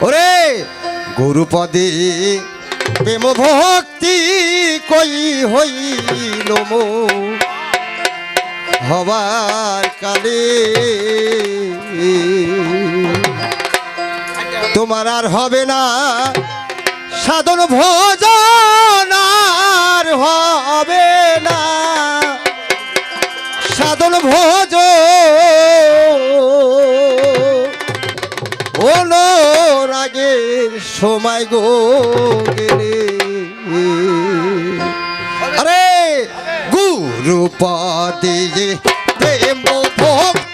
ওরে, গুরুপদে প্রেম ভক্তি কই হইল হবার কালে তোমার আর হবে না সাধন ভোজন, আর হবে না সাধন ভোজ রাগের সময় গো গেলে। আরে গুরুপা দিয়ে প্রেম ভক্ত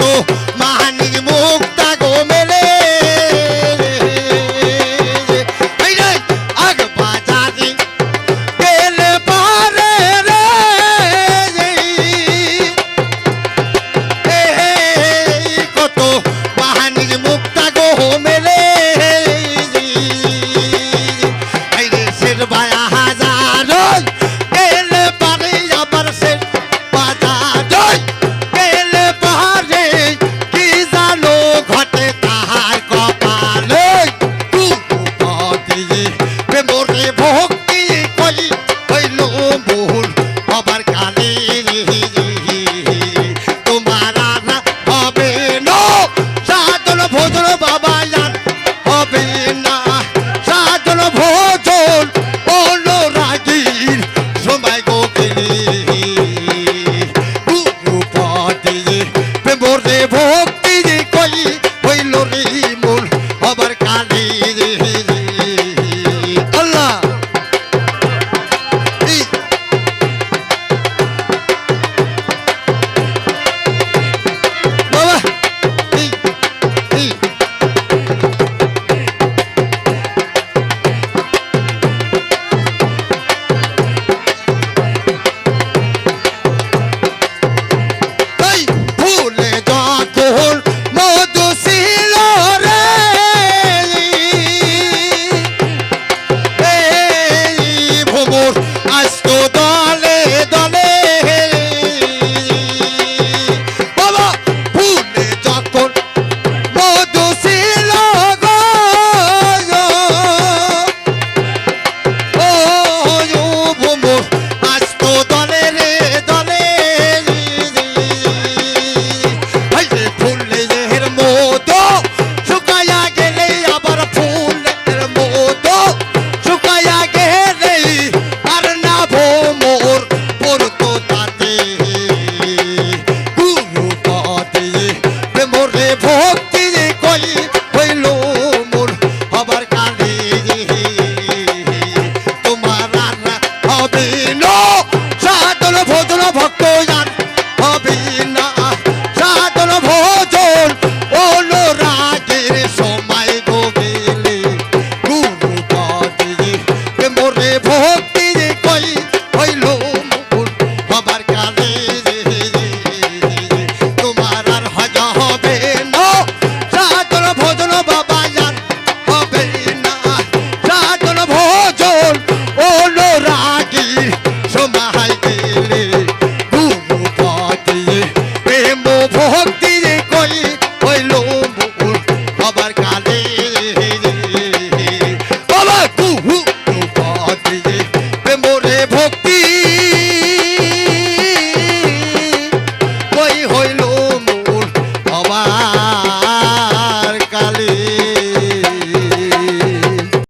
Oh. মোরে ভক্তি কই প্রেমরে ভক্তি।